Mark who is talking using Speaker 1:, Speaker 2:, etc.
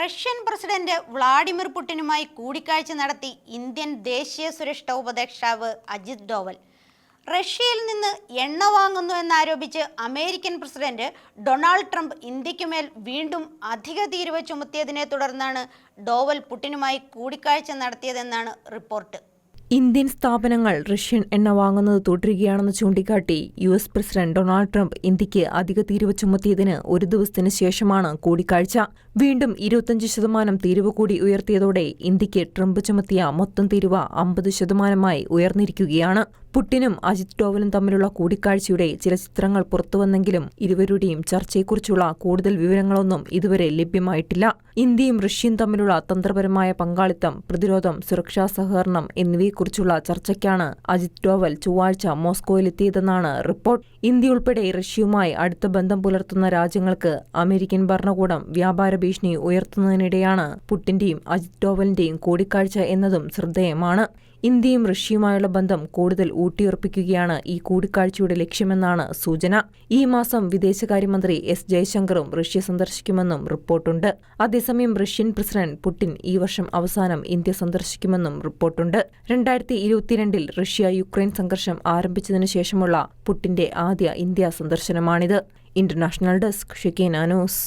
Speaker 1: Russian president Vladimir പുടിനുമായി കൂടിക്കാഴ്ച നടത്തി Indian ദേശീയ സുരക്ഷാ ഉപദേഷ്ടാവ് അജിത് ഡോവൽ റഷ്യയിൽ നിന്ന് എണ്ണ വാങ്ങുന്നു എന്നാരോപിച്ച് അമേരിക്കൻ പ്രസിഡന്റ് ഡൊണാൾഡ് ട്രംപ് ഇന്ത്യക്കുമേൽ വീണ്ടും അധിക തീരുവ ചുമത്തിയതിനെ തുടർന്നാണ് ഡോവൽ പുടിനുമായി കൂടിക്കാഴ്ച നടത്തിയതെന്നാണ് റിപ്പോർട്ട്
Speaker 2: ഇന്ത്യൻ സ്ഥാപനങ്ങൾ റഷ്യൻ എണ്ണ വാങ്ങുന്നത് തുടരുകയാണെന്ന് ചൂണ്ടിക്കാട്ടി U S president Donald Trump ഇന്ത്യക്ക് അധിക തീരുവ ചുമത്തിയതിന് ഒരു ദിവസത്തിന് ശേഷമാണ് കൂടിക്കാഴ്ച വീണ്ടും ഇരുപത്തഞ്ച് ശതമാനം തീരുവ കൂടി ഉയർത്തിയതോടെ ഇന്ത്യക്ക് ട്രംപ് ചുമത്തിയ മൊത്തം തീരുവ അമ്പത് ശതമാനമായി ഉയർന്നിരിക്കുകയാണ് പുട്ടിനും അജിത് ഡോവലും തമ്മിലുള്ള കൂടിക്കാഴ്ചയുടെ ചില ചിത്രങ്ങൾ പുറത്തുവന്നെങ്കിലും ഇരുവരുടെയും ചർച്ചയെക്കുറിച്ചുള്ള കൂടുതൽ വിവരങ്ങളൊന്നും ഇതുവരെ ലഭ്യമായിട്ടില്ല ഇന്ത്യയും റഷ്യയും തമ്മിലുള്ള തന്ത്രപരമായ പങ്കാളിത്തം പ്രതിരോധം സുരക്ഷാ സഹകരണം എന്നിവയെക്കുറിച്ചുള്ള ചർച്ചയ്ക്കാണ് അജിത് ഡോവൽ ചൊവ്വാഴ്ച മോസ്കോയിലെത്തിയതെന്നാണ് റിപ്പോർട്ട് ഇന്ത്യ ഉൾപ്പെടെ റഷ്യയുമായി അടുത്ത ബന്ധം പുലർത്തുന്ന രാജ്യങ്ങൾക്ക് അമേരിക്കൻ ഭരണകൂടം വ്യാപാര ഭീഷണി ഉയർത്തുന്നതിനിടെയാണ് പുട്ടിന്റെയും അജിത് ഡോവലിന്റെയും കൂടിക്കാഴ്ച എന്നതും ശ്രദ്ധേയമാണ് ഇന്ത്യയും റഷ്യയുമായുള്ള ബന്ധം കൂടുതൽ ഊട്ടിയുറപ്പിക്കുകയാണ് ഈ കൂടിക്കാഴ്ചയുടെ ലക്ഷ്യമെന്നാണ് സൂചന ഈ മാസം വിദേശകാര്യമന്ത്രി എസ് ജയശങ്കറും റഷ്യ സന്ദർശിക്കുമെന്നും റിപ്പോർട്ടുണ്ട് അതേസമയം റഷ്യൻ പ്രസിഡന്റ് പുടിൻ ഈ വർഷം അവസാനം ഇന്ത്യ സന്ദർശിക്കുമെന്നും റിപ്പോർട്ടുണ്ട് രണ്ടായിരത്തി ഇരുപത്തിരണ്ടിൽ റഷ്യ യുക്രൈൻ സംഘർഷം ആരംഭിച്ചതിനു ശേഷമുള്ള പുടിന്റെ ആദ്യ ഇന്ത്യ സന്ദർശനമാണിത് ഇന്റർനാഷണൽ ഡെസ്ക് ഷിക്കേന അനൂസ്